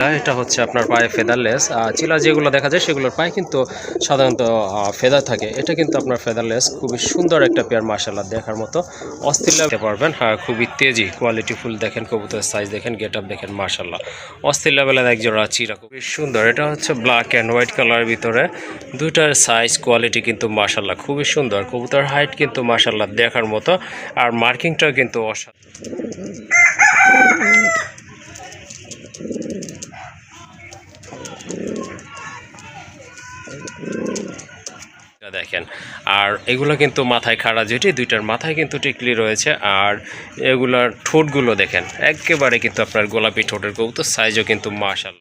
এটা হচ্ছে আপনার পায়ে ফেদারলেস চিলা যেগুলো দেখা যায় সেগুলোর পায়ে কিন্তু সাধারণত ফেদার থাকে। এটা কিন্তু আপনার ফেদারলেস খুবই সুন্দর একটা পেয়ার মার্শাল্লাহ দেখার মতো। অস্থির লাগতে পারবেন। হ্যাঁ খুবই তেজি কোয়ালিটি ফুল দেখেন, কবুতরের সাইজ দেখেন গেট আপ দেখেন মার্শাল্লাহ অস্থির লেভেলের এক জোড়া চিরা খুবই সুন্দর। এটা হচ্ছে ব্ল্যাক অ্যান্ড হোয়াইট কালারের ভিতরে। দুইটার সাইজ কোয়ালিটি কিন্তু মার্শাল্লাহ খুবই সুন্দর। কবুতর হাইট কিন্তু মার্শাল্লাহ দেখার মতো। আর মার্কিংটাও কিন্তু অসাধারণ। দেখেন আর এগুলো কিন্তু মাথায় খাড়া যেটি দুইটার মাথায় কিন্তু টিকলি রয়েছে। আর এগুলার ঠোঁটগুলো দেখেন একেবারে কিন্তু আপনার গোলাপি ঠোঁটের কবুতর সাইজও কিন্তু মাশাল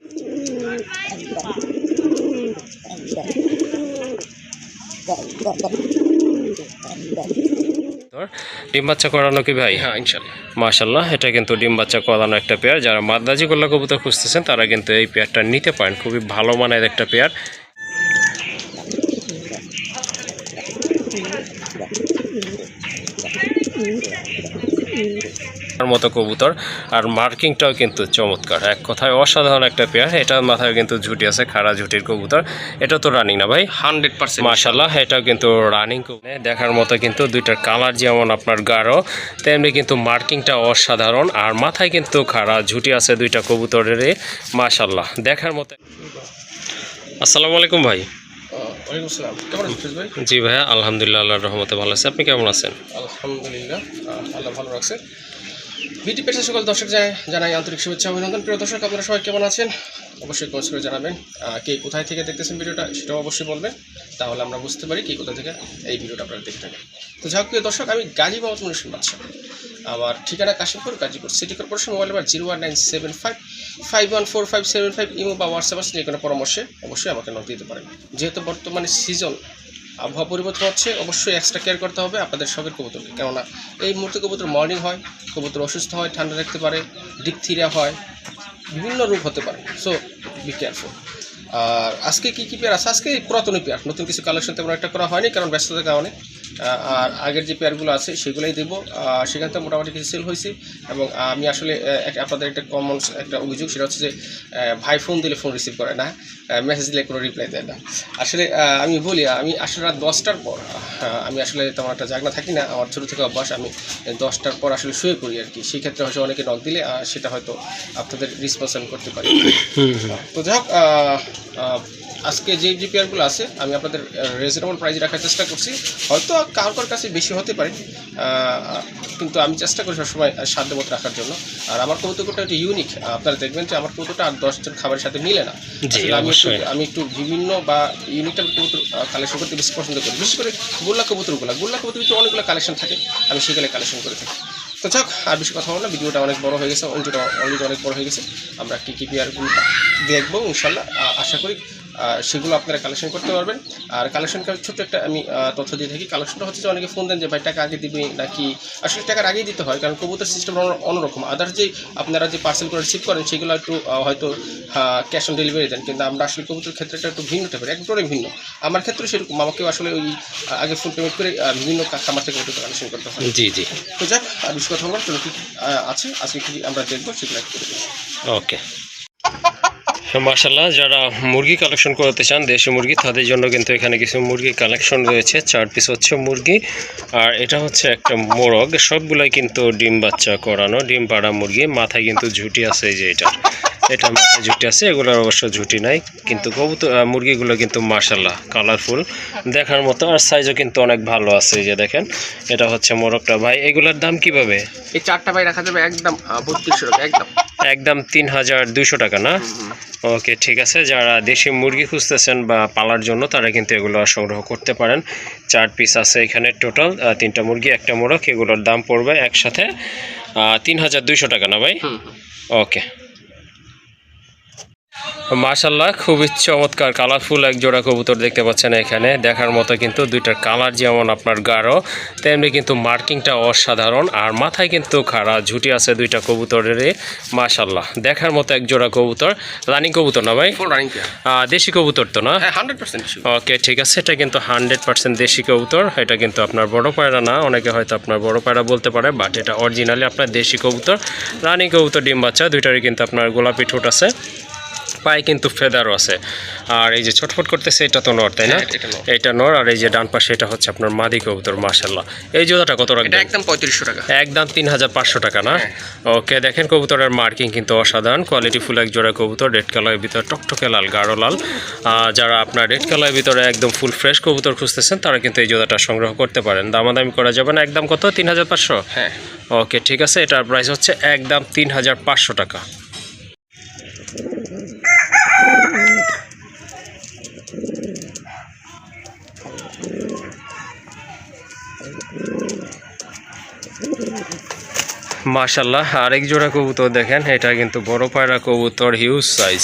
ডিম বাচ্চা করানো কি ভাই? হ্যাঁ ইনশাল্লাহ মাশাল্লাহ এটা কিন্তু ডিম বাচ্চা করানো একটা পেয়ার। যারা মাদ্রাজি গোল্লা কবুতর খুঁজতেছেন তারা কিন্তু এই পেয়ারটা নিতে পারেন। খুবই ভালো মানের একটা পেয়ার। মতো কবুতর। আর মার্কিংটাও কিন্তু চমৎকার। এক কথায় অসাধারণ একটা পেয়ার এটার মাথায় কিন্তু ঝুটি আছে খাড়া ঝুটির কবুতর। এটা তো রানিং না ভাই? Hundred percent. মাশাল্লাহ এটাও কিন্তু রানিং দেখার মতো কিন্তু দুইটার কালার যেমন আপনার গাঢ় তেমনি কিন্তু মার্কিংটা অসাধারণ। আর মাথায় কিন্তু খাড়া ঝুটি আছে দুইটা কবুতরের। মাশাল্লাহ দেখার মতো। আসসালামু আলাইকুম ভাই। জি ভাইয়া আলহামদুলিল্লাহ আল্লাহর রহমতে ভালো আছে। আপনি কেমন আছেন? আলহামদুলিল্লাহ আল্লাহ ভালো রাখছে। বিটি পেশা সকল দর্শক জানাই- আন্তরিক শুভেচ্ছা অভিনন্দন। প্রিয় দর্শক, আপনারা সবাই কেমন আছেন? অবশ্যই কমেন্ট করে জানাবেন। কে কোথায় থেকে দেখতেছেন ভিডিওটা সেটাও অবশ্যই বলবেন। তাহলে আমরা বুঝতে পারি কে কোথা থেকে এই ভিডিওটা আপনারা দেখে থাকেন। তো যাই প্রিয় দর্শক, আমি গাজী মোহাম্মদ মনুষ্য বাচ্চা আমার ঠিকানা Kashimpur, Gazipur city corporation, mobile number zero one nine seven five five one four five seven five, imo বা হোয়াটসঅ্যাপ যে কোনো পরামর্শে অবশ্যই আমাকে নক দিতে পারেন। যেহেতু বর্তমানে সিজন আবহাওয়া পরিবর্তন হচ্ছে, অবশ্যই এক্সট্রা কেয়ার করতে হবে আপনাদের শখের কবুতরকে। কেননা এই মুহূর্তে কবুতর মর্নিং হয়, কবুতর অসুস্থ হয়, ঠান্ডা রাখতে পারে ডিপথিরিয়া হয়, বিভিন্ন রূপ হতে পারে। সো বি কেয়ারফুল আর আজকে কী কী পেয়ার আছে? আজকে পুরাতনই পেয়ার। নতুন কিছু কালেকশন তেমন একটা করা হয়নি কারণ ব্যস্ততার কারণে। আর আগের যে পেয়ারগুলো আছে সেগুলোই দেবো। সেখান থেকে মোটামুটি কিছু সেল হয়েছে এবং আমি আসলে আপনাদের একটা কমন একটা অভিযোগ সেটা হচ্ছে যে ভাই ফোন দিলে ফোন রিসিভ করে না মেসেজ দিলে কোনো রিপ্লাই দেয় না। আসলে আমি বলি আমি আসলে রাত দশটার পর আমি আসলে তেমন একটা জাগনা থাকি না আমার ছোটো থেকে অভ্যাস আমি দশটার পর আসলে শুয়ে পড়ি আর কি। সেই ক্ষেত্রে হয়তো অনেকে নক দিলে সেটা হয়তো আপনাদের রেসপন্স আমি করতে পারি। তো যাই হোক আজকে যে যে পেয়ারগুলো আছে আমি আপনাদের রিজনেবল প্রাইসে রাখার চেষ্টা করছি। হয়তো কার কার কাছে বেশি হতে পারে কিন্তু আমি চেষ্টা করি সবসময় সাধ্য মতো রাখার জন্য। আর আমার কৌতুকটা একটু ইউনিক আপনারা দেখবেন যে আমার কৌতুকটা আর দশজন খাবারের সাথে মিলে না। আমি একটু আমি একটু বিভিন্ন বা ইউনিক টাইপের কবুতর কালেকশন করতে বেশি পছন্দ করি। বিশেষ করে গোল্লা কবুতরগুলো। গোল্লা কবুতর অনেকগুলো কালেকশন থাকে। আমি সেগুলো কালেকশন করে থাকি। তো যাক আর বেশি কথা বলো না ভিডিওটা অনেক বড় হয়ে গেছে অঙ্কটা অলরেডি অনেক বড় হয়ে গেছে। আমরা কী কী পেয়ারগুলো দেখব ইনশাল্লাহ আশা করি সেগুলো আপনারা কালেকশন করতে পারবেন। আর কালেকশন ছোট্ট একটা আমি তথ্য দিয়ে থাকি কালেকশনটা হচ্ছে যে অনেকে ফোন দেন যে ভাই টাকা আগে দিবে নাকি? আসলে টাকার আগেই দিতে হয় কারণ কবুতর সিস্টেম অন্যরকম। আদার্স যে আপনারা যে পার্সেল করে রিসিভ করেন সেগুলো একটু হয়তো ক্যাশ অন ডেলিভারি দেন। কিন্তু আমরা আসলে কবুতর ক্ষেত্রেটা একটু ভিন্ন টাইপের একদমই ভিন্ন। আমার ক্ষেত্রে সেরকম আমাকেও আসলে ওই আগে ফোন পেমেন্ট করে বিভিন্ন খামার থেকে কালেকশন করতে হয়। জি জি। তো যাক আর বেশি কথা বলার চলো কী কী, আছে? আজকে কী আমরা দেখব সেগুলো করে। ওকে মার্শাল্লাহ যারা মুরগি কালেকশন করতে চান দেশি মুরগি তাদের জন্য কিন্তু এখানে কিছু মুরগি কালেকশন রয়েছে। চার পিস হচ্ছে মুরগি আর এটা হচ্ছে একটা মোরগ। সবগুলাই কিন্তু ডিম বাচ্চা করানো ডিম পাড়া মুরগি। মাথায় কিন্তু ঝুটি আছে এই যে এটার। এটা মাথায় ঝুটি আছে এগুলোর অবশ্য ঝুটি নাই। কিন্তু কবুতর মুরগিগুলো কিন্তু মার্শাল্লাহ কালারফুল দেখার মতো আর সাইজও কিন্তু অনেক ভালো আছে এই যে দেখেন। এটা হচ্ছে মোরগটা। ভাই এগুলোর দাম কীভাবে? এই চারটা ভাই রাখা যাবে একদম বত্রিশশো টাকা একদম। একদম তিন হাজার দুইশো টাকা না? ওকে ঠিক আছে। যারা দেশি মুরগি খুঁজতেছেন বা পালার জন্য তারা কিন্তু এগুলো সংগ্রহ করতে পারেন। চার পিস আছে এখানে টোটাল তিনটা মুরগি একটা মোরগ এগুলোর দাম পড়বে একসাথে তিন হাজার দুইশো টাকা না ভাই? ওকে। মাশাল্লাহ খুবই চমৎকার কালারফুল এক জোড়া কবুতর দেখতে পাচ্ছেন এখানে। দেখার মতো কিন্তু দুইটার কালার যেমন আপনার গাঢ় তেমনি কিন্তু মার্কিংটা অসাধারণ আর মাথায় কিন্তু খাড়া ঝুটি আছে দুইটা কবুতরের মাশাল্লাহ দেখার মতো এক জোড়া কবুতর রানিং কবুতর না ভাই? দেশি কবুতর তো না? হ্যাঁ হান্ড্রেড পার্সেন্ট ওকে ঠিক আছে এটা কিন্তু হান্ড্রেড পার্সেন্ট দেশি কবুতর এটা কিন্তু আপনার বড় পায়রা না অনেকে হয়তো আপনার বড় পায়রা বলতে পারে বাট এটা অরিজিনালি আপনার দেশি কবুতর রানী কবুতর ডিম বাচ্চা দুইটারই কিন্তু আপনার গোলাপি ঠোঁট আছে। পায়ে কিন্তু ফেদারও আছে। আর এই যে ছটফট করতেছে এটা তো নর তাই না? হ্যাঁ, এটা নর। আর এই যে ডান পাশে এটা হচ্ছে আপনার মাদি কবুতর মার্শাল্লাহ এই জোড়াটা কত রাখবেন? একদম পঁয়ত্রিশশো টাকা। একদম তিন হাজার পাঁচশো টাকা না? ওকে দেখেন কবুতরের মার্কিং কিন্তু অসাধারণ। কোয়ালিটি ফুল এক জোড়া কবুতর রেড কালারের ভিতরে টকটকে লাল গাঢ় লাল। যারা আপনার রেড কালারের ভিতরে একদম ফুল ফ্রেশ কবুতর খুঁজতেছেন তারা কিন্তু এই জোড়াটা সংগ্রহ করতে পারেন। দামাদামি করা যাবে না। একদম কত? তিন হাজার পাঁচশো? হ্যাঁ। ওকে ঠিক আছে। এটার প্রাইস হচ্ছে একদম তিন হাজার পাঁচশো টাকা। মাশাল্লাহ আরেক জোড়া কবুতর দেখেন, এটা কিন্তু বড় পায়রা কবুতর হিউজ সাইজ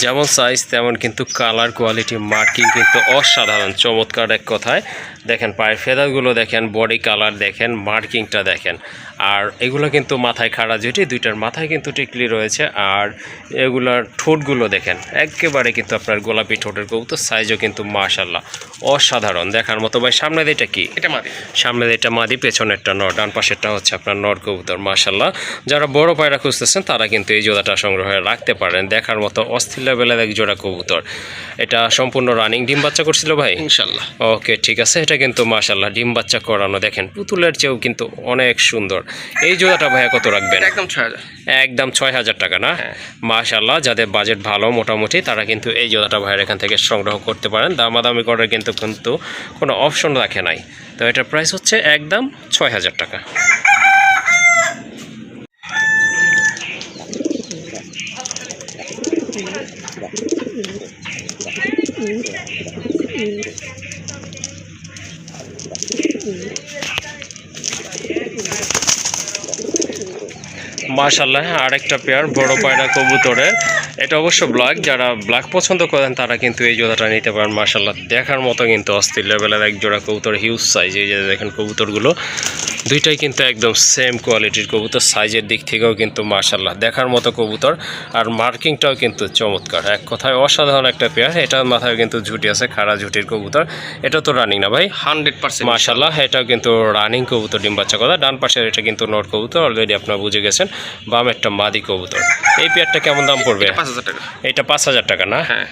যেমন সাইজ তেমন কিন্তু কালার কোয়ালিটি মার্কিং কিন্তু অসাধারণ, চমৎকার এক কথায়। দেখেন পায়ের ফেদারগুলো দেখেন বডি কালার দেখেন মার্কিংটা দেখেন। আর এগুলো কিন্তু মাথায় খাড়া যেটি দুইটার মাথায় কিন্তু টিকলি রয়েছে। আর এগুলার ঠোঁটগুলো দেখেন একেবারে কিন্তু আপনার গোলাপি ঠোঁটের কবুতর সাইজও কিন্তু মাশাল্লাহ অসাধারণ। দেখার মতো ভাই সামনে এটা কি? এটা মাদি। সামনে এটা মাদি পেছনেরটা নর ডান পাশেরটা হচ্ছে আপনার নর কবুতর মাশাল্লাহ যারা বড় পায়রা খুঁজতেছেন তারা কিন্তু এই জোড়াটা সংগ্রহে রাখতে পারেন। দেখার মতো অস্থির লেভেলের এক জোড়া কবুতর। এটা সম্পূর্ণ রানিং ডিম বাচ্চা করছিল ভাই? ইনশাল্লাহ ওকে ঠিক আছে। এটা কিন্তু মাশাল্লাহ ডিম বাচ্চা করানো। দেখেন পুতুলের চেয়েও কিন্তু অনেক সুন্দর। এই জোড়াটা ভাইয়া কত রাখবেন? একদম ছয় হাজার। একদম ছয় হাজার টাকা না? হ্যাঁ। মাশাল্লাহ যাদের বাজেট ভালো মোটামুটি তারা কিন্তু এই জোড়াটা ভাইয়ের এখান থেকে সংগ্রহ করতে পারেন। দামাদামি করার কিন্তু কিন্তু কোনো অপশন রাখে নাই। তো এটার প্রাইস হচ্ছে একদম ছয় হাজার টাকা। মাশাল্লাহ আরেকটা পেয়ার বড় পায়রা কবুতরের। এটা অবশ্য ব্ল্যাক যারা ব্ল্যাক পছন্দ করেন, তারা কিন্তু এই জোড়াটা নিতে পারেন মাশাল্লাহ দেখার মতো কিন্তু অস্থির লেভেলের এক জোড়া কবুতর হিউজ সাইজ এই যে দেখেন কবুতরগুলো। দুইটাই কিন্তু একদম সেম কোয়ালিটির কবুতর সাইজের দিক থেকেও কিন্তু মার্শাল্লাহ দেখার মতো কবুতর আর মার্কিংটাও কিন্তু চমৎকার। এক কথায় অসাধারণ একটা পেয়ার এটার মাথায় কিন্তু ঝুটি আছে খাড়া ঝুটির কবুতর। এটা তো রানিং না ভাই? হান্ড্রেড পার্সেন্ট মার্শাল্লাহ এটাও কিন্তু রানিং কবুতর ডিম বাচ্চা কথা ডান পাশের এটা কিন্তু নট কবুতর অলরেডি আপনারা বুঝে গেছেন বাম একটা মাদি কবুতর। এই পেয়ারটা কেমন দাম পড়বে? পাঁচ হাজার টাকা। এটা পাঁচ হাজার টাকা না? হ্যাঁ।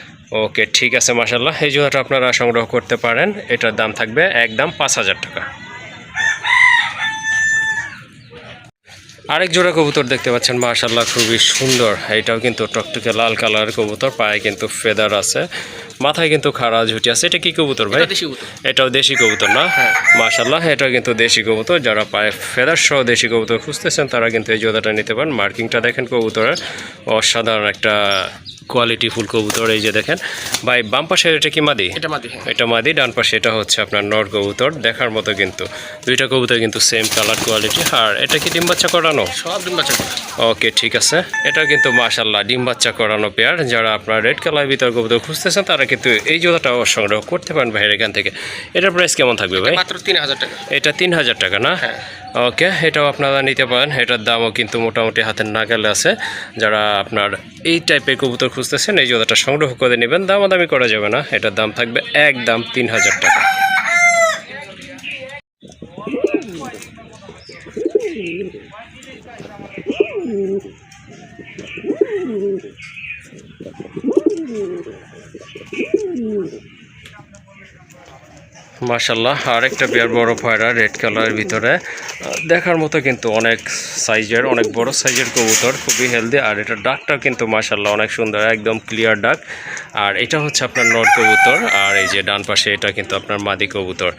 ওকে ঠিক আছে মাশাল্লাহ এই জোড়াটা আপনারা সংগ্রহ করতে পারেন। এটার দাম থাকবে একদম পাঁচ হাজার টাকা। আরেক জোড়া কবুতর দেখতে পাচ্ছেন মার্শাল্লাহ খুবই সুন্দর। এটাও কিন্তু টকটকে লাল কালার কবুতর পায়ে কিন্তু ফেদার আছে মাথায় কিন্তু খাড়া ঝুটি আছে। এটা কি কবুতর ভাই? এটা। এটাও দেশি কবুতর না? মার্শাল্লাহ এটাও কিন্তু দেশি কবুতর। যারা পায়ে ফেদার সহ দেশি কবুতর খুঁজতেছেন তারা কিন্তু এই জোড়াটা নিতে পারেন। মার্কিংটা দেখেন কবুতরের। অসাধারণ একটা কোয়ালিটি ফুল কবুতর এই যে দেখেন। ভাই বাম পাশে এটা কি মাদি? এটা মাদি হ্যাঁ। এটা মাদি ডান পাশে এটা হচ্ছে আপনার নর কবুতর। দেখার মতো কিন্তু দুইটা কবুতর কিন্তু সেম কালার কোয়ালিটি আর এটা কি ডিম বাচ্চা করানো? সব ডিম বাচ্চা ওকে ঠিক আছে। এটা কিন্তু মাশাল্লাহ ডিম বাচ্চা করানো পেয়ার যারা আপনার রেড কালার ভিতর কবুতর খুঁজতেছেন তারা কিন্তু এই জোড়াটাও সংগ্রহ করতে পারেন ভাইয়ের এখান থেকে। এটার প্রাইস কেমন থাকবে ভাই? মাত্র তিন হাজার টাকা। এটা তিন হাজার টাকা না? হ্যাঁ। ওকে এটাও আপনারা নিতে পারেন। এটার দামও কিন্তু মোটামুটি হাতের নাগালে আছে। যারা আপনার এই টাইপের কবুতর খুঁজতেছেন, এই জোদাটা সংগ্রহ করে নেবেন। দামাদামি করা যাবে না, এটার দাম থাকবে এক দাম তিন হাজার টাকা। মাশাল্লাহ আরেকটা পেয়ার বড় পায়রা রেড কালারের ভিতরে। দেখার মতো কিন্তু অনেক সাইজের অনেক বড় সাইজের কবুতর খুবই হেলদি আর এটা ডাকটা কিন্তু মাশাল্লাহ অনেক সুন্দর একদম ক্লিয়ার ডাক। আর এটা হচ্ছে আপনার নর কবুতর আর এই যে ডান পাশে এটা কিন্তু আপনার মাদি কবুতর।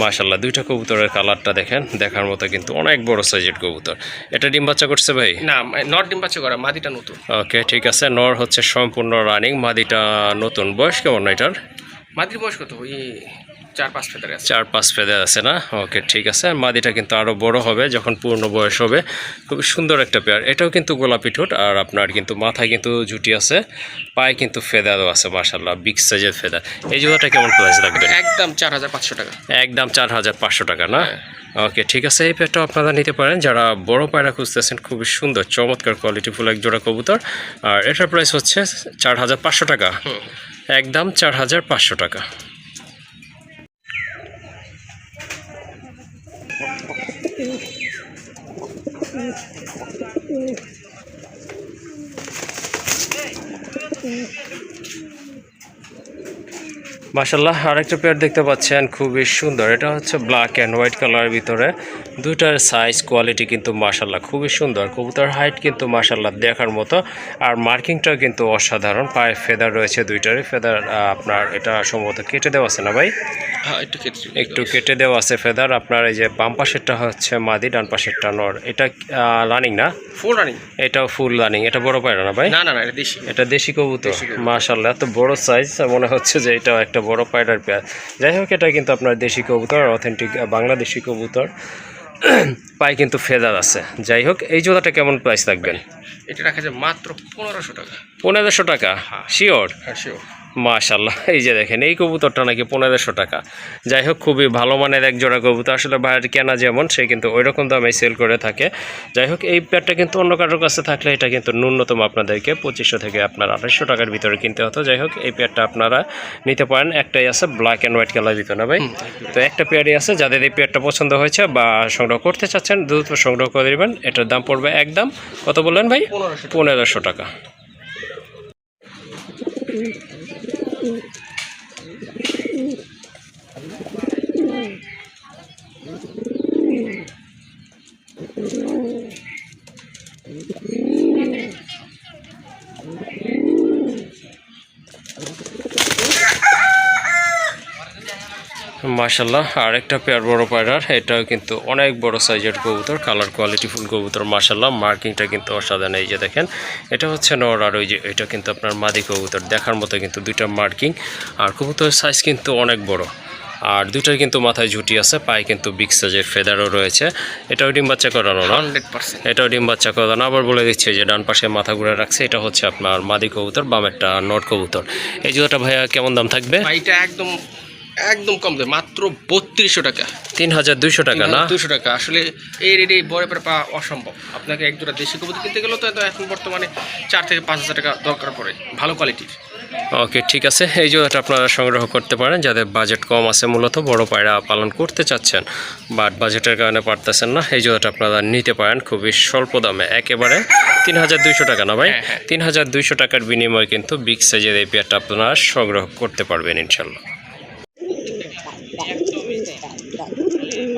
মাশাল্লাহ দুইটা কবুতরের কালারটা দেখেন দেখার মতো কিন্তু অনেক বড় সাইজের কবুতর। এটা ডিম বাচ্চা করছে ভাই? না নট ডিম বাচ্চা করা মাদিটা নতুন। ওকে ঠিক আছে নর হচ্ছে সম্পূর্ণ রানিং মাদিটা নতুন। বয়স কেমন এটার? মাদির বয়স কত? ওই চার পাঁচ ফেদারে আছে। চার পাঁচ ফেদার আছে না? ওকে ঠিক আছে। আর মাদিটা কিন্তু আরও বড় হবে যখন পূর্ণ বয়স হবে। খুবই সুন্দর একটা পেয়ার এটাও কিন্তু গোলাপি ঠোঁট আর আপনার কিন্তু মাথায় কিন্তু ঝুটি আছে পায়ে কিন্তু ফেদারও আছে মাসাল্লাহ বিগ সাইজের ফেদার। এই জোড়াটা কেমন প্রাইস রাখবেন একদম চার হাজার পাঁচশো টাকা। একদম চার হাজার পাঁচশো টাকা না? ওকে ঠিক আছে এই পেয়ারটাও আপনারা নিতে পারেন। যারা বড় পায়রা খুঁজতেছেন খুবই সুন্দর চমৎকার কোয়ালিটি ফুল এক জোড়া কবুতর। আর এটার প্রাইস হচ্ছে চার হাজার পাঁচশো টাকা। একদম চার হাজার পাঁচশো টাকা। 嗯。嗯。嗯。嗯。মাসাল্লাহ আরেকটা পেয়ার দেখতে পাচ্ছেন খুবই সুন্দর। এটা হচ্ছে ব্ল্যাক অ্যান্ড হোয়াইট কালারের ভিতরে। দুইটার সাইজ কোয়ালিটি কিন্তু মাসাল্লাহ খুবই সুন্দর। কবুতর হাইট কিন্তু মাসাল্লাহ দেখার মতো। আর মার্কিংটাও কিন্তু অসাধারণ। পায়ে ফেদার রয়েছে দুইটারই। ফেদার আপনার এটা সম্ভবত কেটে দেওয়া আছে না ভাই? হ্যাঁ একটু কেটে দেওয়া আছে ফেদার আপনার এই যে বাম পাশেরটা হচ্ছে মাদি ডান পাশেরটা নর। এটা রানিং না? ফুল রানিং এটাও ফুল রানিং এটা বড় পায়রা না ভাই? না না এটা দেশি। এটা দেশি কবুতর। মাশাল্লাহ এত বড় সাইজ মনে হচ্ছে যে এটা একটা বড় পায়রার পেয়ার। যাই হোক এটা কিন্তু আপনার দেশি কবুতর অথেন্টিক বাংলাদেশি কবুতর। পায়ে কিন্তু ফেদার আছে। যাই হোক এই জোড়াটা কেমন প্রাইস থাকবেন এটা রাখা যায় মাত্র পনেরোশো টাকা। পনেরোশো টাকা? শিওর হ্যাঁ শিওর মাশাল্লাহ এই যে দেখেন এই কবুতরটা নাকি পনেরোশো টাকা। যাই হোক খুবই ভালো মানের এক জোড়া কবুতর। আসলে বাইরে কেনা যেমন সে কিন্তু ওই রকম দামে সেল করে থাকে। যাই হোক এই প্যাডটা কিন্তু অন্য কারোর কাছে থাকলে এটা কিন্তু ন্যূনতম আপনাদেরকে পঁচিশশো থেকে আপনার আঠাশশো টাকার ভিতরে কিনতে হতো। যাই হোক এই প্যাডটা আপনারা নিতে পারেন। একটাই আছে ব্ল্যাক অ্যান্ড হোয়াইট কালার ভিতরে না ভাই? তো একটা পেয়ারই আছে যাদের এই পেয়ারটা পছন্দ হয়েছে বা সংগ্রহ করতে চাচ্ছেন দ্রুত সংগ্রহ করে দেবেন এটার দাম পড়বে একদম কত বললেন ভাই? পনেরোশো পনেরোশো টাকা মাশাল্লাহ আরেকটা পেয়ার বড় পায়রার এটাও কিন্তু অনেক বড় সাইজের কবুতর কালার কোয়ালিটি ফুল কবুতর মাশাল্লাহ মার্কিংটা কিন্তু অসাধারণ এই যে দেখেন। এটা হচ্ছে নর আর ওই যে এটা কিন্তু আপনার মাদি কবুতর দেখার মতো কিন্তু দুইটা মার্কিং আর কবুতরের সাইজ কিন্তু অনেক বড়। আর দুইটার কিন্তু মাথায় ঝুটি আছে পায়ে কিন্তু বিগ সাইজের ফেদারও রয়েছে। এটাও ডিম বাচ্চা করানো না পার্সেন্ট। এটাও ডিম বাচ্চা করানো আবার বলে দিচ্ছে যে ডান পাশে মাথা ঘুরে রাখছে এটা হচ্ছে আপনার মাদি কবুতর বামেরটা নট কবুতর। এই জুতোটা ভাইয়া কেমন দাম থাকবে? এটা একদম একদম কম দেয় মাত্র বত্রিশশো টাকা। তিন হাজার দুইশো টাকা না? দুশো টাকা। আসলে এই রেটে বড় পেরে পাওয়া অসম্ভব। আপনাকে এক দুটা দেশি কবুতর কিনতে গেলেও তো এখন বর্তমানে চার থেকে পাঁচ হাজার টাকা দরকার পড়ে। ভালো কোয়ালিটির ওকে ঠিক আছে। এই জোড়াটা আপনারা সংগ্রহ করতে পারেন যাদের বাজেট কম আছে মূলত বড় পায়রা পালন করতে চাচ্ছেন বাট বাজেটের কারণে পারতেছেন না এই জোড়াটা আপনারা নিতে পারেন খুবই স্বল্প দামে। একেবারে তিন হাজার দুইশো টাকা না ভাই? হ্যাঁ, হ্যাঁ। তিন হাজার দুইশো টাকার বিনিময়ে কিন্তু বিগ সাইজের এই পেয়ারটা আপনারা সংগ্রহ করতে পারবেন ইনশাল্লাহ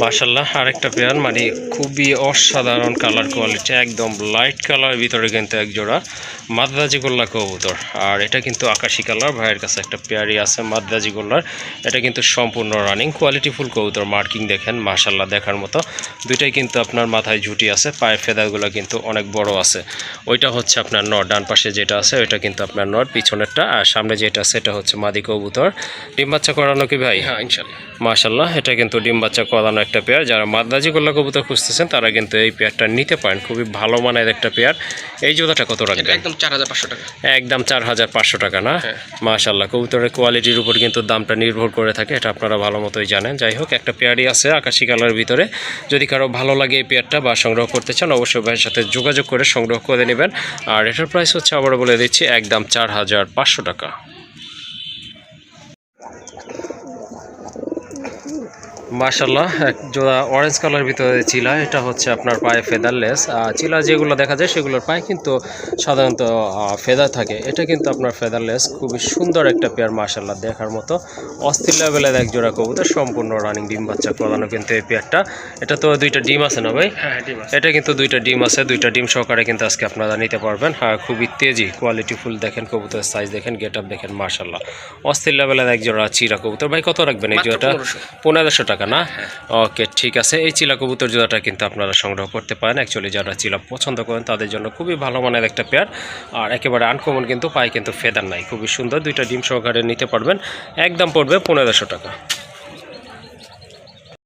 মাশাল্লাহ আরেকটা পেয়ার মানে খুবই অসাধারণ কালার কোয়ালিটি একদম লাইট কালার ভিতরে কিন্তু এক জোড়া মাদ্রাজি গোল্লা কবুতর। আর এটা কিন্তু আকাশি কালার ভাইয়ের কাছে একটা পেয়ারি আছে মাদ্রাজি গোল্লার। এটা কিন্তু সম্পূর্ণ রানিং কোয়ালিটি ফুল কবুতর মার্কিং দেখেন মাশাল্লাহ দেখার মতো। দুইটাই কিন্তু আপনার মাথায় ঝুটি আছে পায়ের ফেদারগুলো কিন্তু অনেক বড় আছে। ওইটা হচ্ছে আপনার নট ডান পাশে যেটা আছে ওইটা কিন্তু আপনার নট পিছনেরটা। আর সামনে যেটা আছে এটা হচ্ছে মাদি কবুতর। ডিম বাচ্চা করানো কি ভাই? হ্যাঁ ইনশাল্লাহ মাশাল্লাহ এটা কিন্তু ডিম বাচ্চা করানো একটা পেয়ার। যারা মাদ্রাজি গোল্লা কবুতর খুঁজতেছেন তারা কিন্তু এই পেয়ারটা নিতে পারেন। খুবই ভালো মানের একটা পেয়ার। এই জোড়াটা কত রাখবেন? একদম চার হাজার পাঁচশো টাকা। একদম চার হাজার পাঁচশো টাকা না? হ্যাঁ। মাশাল্লাহ কবুতরের কোয়ালিটির উপর কিন্তু দামটা নির্ভর করে থাকে এটা আপনারা ভালো মতোই জানেন। যাই হোক একটা পেয়ারই আছে আকাশি কালার ভিতরে। যদি কারও ভালো লাগে এই পেয়ারটা বা সংগ্রহ করতে চান অবশ্যই ভাইয়ের সাথে যোগাযোগ করে সংগ্রহ করে নেবেন। আর এটার প্রাইস হচ্ছে আবার বলে দিচ্ছি একদম চার হাজার পাঁচশো টাকা। মাশাল্লাহ এক জোড়া অরেঞ্জ কালার ভিতরে চিলা এটা হচ্ছে আপনার পায়ে ফেদারলেস চিলা যেগুলো দেখা যায় সেগুলোর পায়ে কিন্তু সাধারণত ফেদার থাকে। এটা কিন্তু আপনার ফেদারলেস খুবই সুন্দর একটা পেয়ার মাশাল্লাহ দেখার মতো। অস্থির লেভেলের এক জোড়া কবুতর সম্পূর্ণ রানিং ডিম বাচ্চা করানো কিন্তু এই পেয়ারটা এটা তো দুইটা ডিম আছে না ভাই? হ্যাঁ এটা কিন্তু দুইটা ডিম আছে দুইটা ডিম সহকারে কিন্তু আজকে আপনারা নিতে পারবেন। হ্যাঁ খুবই তেজি কোয়ালিটি ফুল দেখেন কবুতরের সাইজ দেখেন গেট আপ দেখেন মার্শাল্লাহ অস্থির লেভেলের এক জোড়া চিরা কবুতর। ভাই কত রাখবেন এই জোড়াটা? 1500 পনেরোশো টাকা, না? ওকে, ঠিক আছে। এই চিলা কবুতর জোড়াটা কিন্তু আপনারা সংগ্রহ করতে পারেন। অ্যাকচুয়ালি যারা চিলা পছন্দ করেন, তাদের জন্য খুবই ভালো মানের একটা পেয়ার আর একেবারে আনকমন কিন্তু পায়ে কিন্তু ফেদার নাই। খুবই সুন্দর। দুইটা ডিম সহকারে নিতে পারবেন। একদম পড়বে পনেরোশো টাকা।